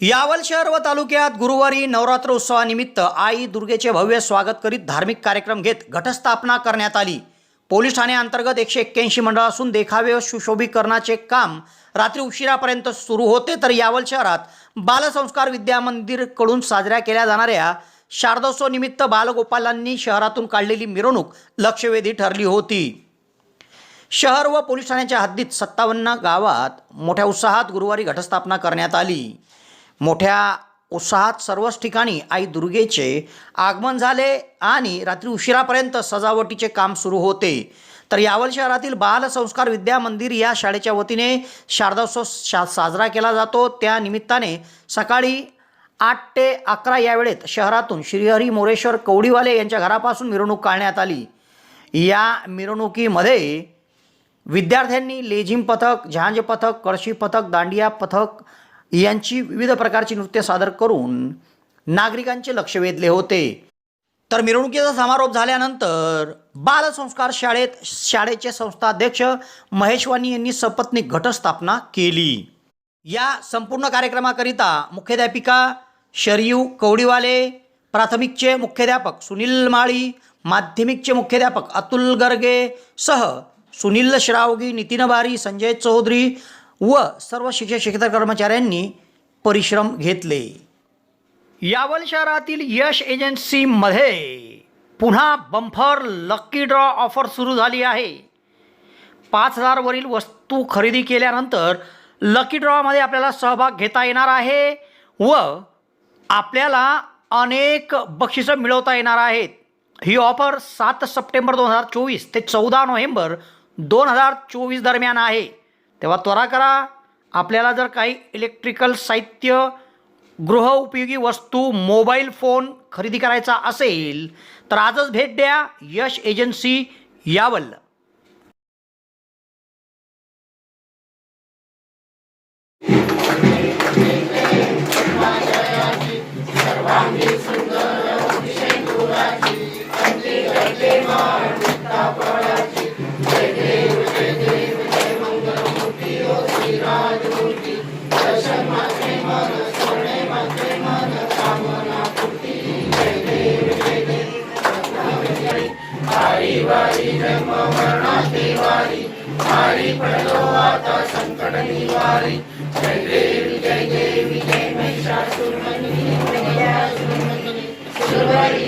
यावल शहर व तालुक्यात गुरुवारी नवरात्र उत्सवानिमित्त आई दुर्गेचे भव्य स्वागत करीत धार्मिक कार्यक्रम घेत घटस्थापना करण्यात आली. पोलीस अंतर्गत एकशे एक्क्याऐंशी मंडळ असून देखावे व सुशोभीकरणाचे काम रात्री उशिरापर्यंत सुरू होते तर यावल शहरात बालसंस्कार विद्या मंदिरकडून साजऱ्या केल्या जाणाऱ्या शारदोत्सवनिमित्त बालगोपालांनी शहरातून काढलेली मिरवणूक लक्षवेधी ठरली होती. शहर व पोलीस ठाण्याच्या हद्दीत सत्तावन्न गावात मोठ्या उत्साहात गुरुवारी घटस्थापना करण्यात आली. मोठ्या उत्साहात सर्वच ठिकाणी आई दुर्गेचे आगमन झाले आणि रात्री उशिरापर्यंत सजावटीचे काम सुरू होते. तर यावल शहरातील बालसंस्कार विद्या मंदिर या शाळेच्या वतीने शारदोत्सव शा साजरा केला जातो. त्या निमित्ताने सकाळी आठ ते अकरा या वेळेत शहरातून श्रीहरी मोरेश्वर कवडीवाले यांच्या घरापासून मिरवणूक काढण्यात आली. या मिरवणुकीमध्ये विद्यार्थ्यांनी लेझिम पथक झांज पथक कळशी पथक दांडिया पथक यांची विविध प्रकारची नृत्य सादर करून नागरिकांचे लक्ष वेधले होते. तर मिरवणुकीचा समारोप झाल्यानंतर बालसंस्कार शाळेत शाळेचे संस्थाध्यक्ष महेशवानी यांनी सपत्नीक घटस्थापना केली. या संपूर्ण कार्यक्रमाकरिता मुख्याध्यापिका शरयू कवडीवाले प्राथमिकचे मुख्याध्यापक सुनील माळी माध्यमिकचे मुख्याध्यापक अतुल गर्गे सह सुनील श्रावगी नितीन बारी संजय चौधरी व सर्व शिक्षक शिक्षक कर्मचाऱ्यांनी परिश्रम घेतले. यावल शहरातील यश एजन्सीमध्ये पुन्हा बंफर लक्की ड्रॉ ऑफर सुरू झाली आहे. पाच हजारवरील वस्तू खरेदी केल्यानंतर लकी ड्रॉमध्ये आपल्याला सहभाग घेता येणार आहे व आपल्याला अनेक बक्षिसं मिळवता येणार आहेत. ही ऑफर सात सप्टेंबर दोन हजार चोवीस ते चौदा नोव्हेंबर दोन हजार चोवीस दरम्यान आहे. तेव्हा त्वरा करा. आपल्याला जर काही इलेक्ट्रिकल साहित्य गृहउपयोगी वस्तू मोबाईल फोन खरेदी करायचा असेल तर आजच भेट द्या Yash agency Yawal.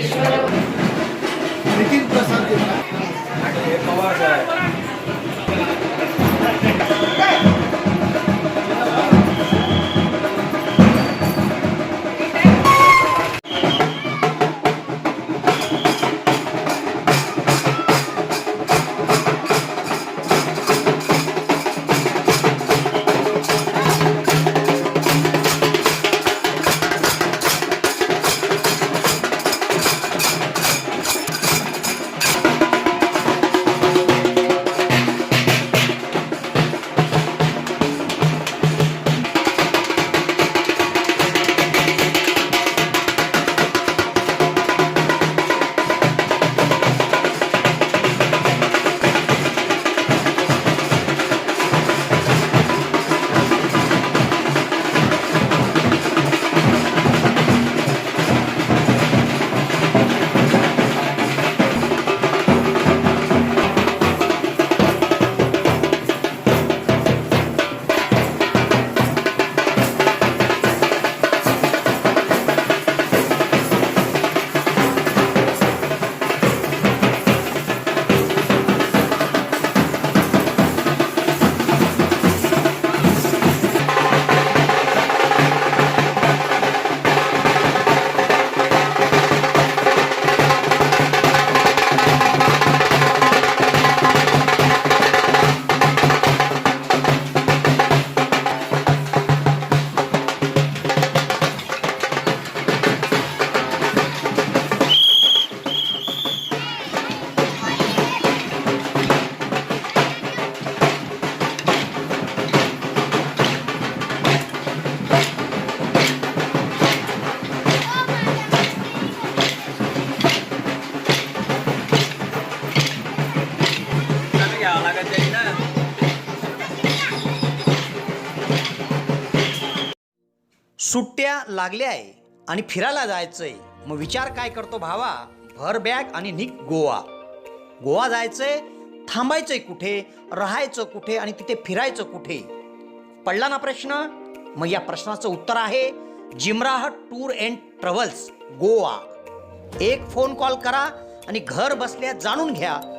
नितीन सुट्ट्या लागल्या आहे आणि फिरायला जायचंय. मग विचार काय करतो भावा? भर बॅग आणि निक गोवा. गोवा जायचंय थांबायचंय कुठे? राहायचं कुठे आणि तिथे फिरायचं कुठे? पडला ना प्रश्न? मग या प्रश्नाचं उत्तर आहे Jimrah tour and travels Goa. एक फोन कॉल करा आणि घर बसल्या जाणून घ्या.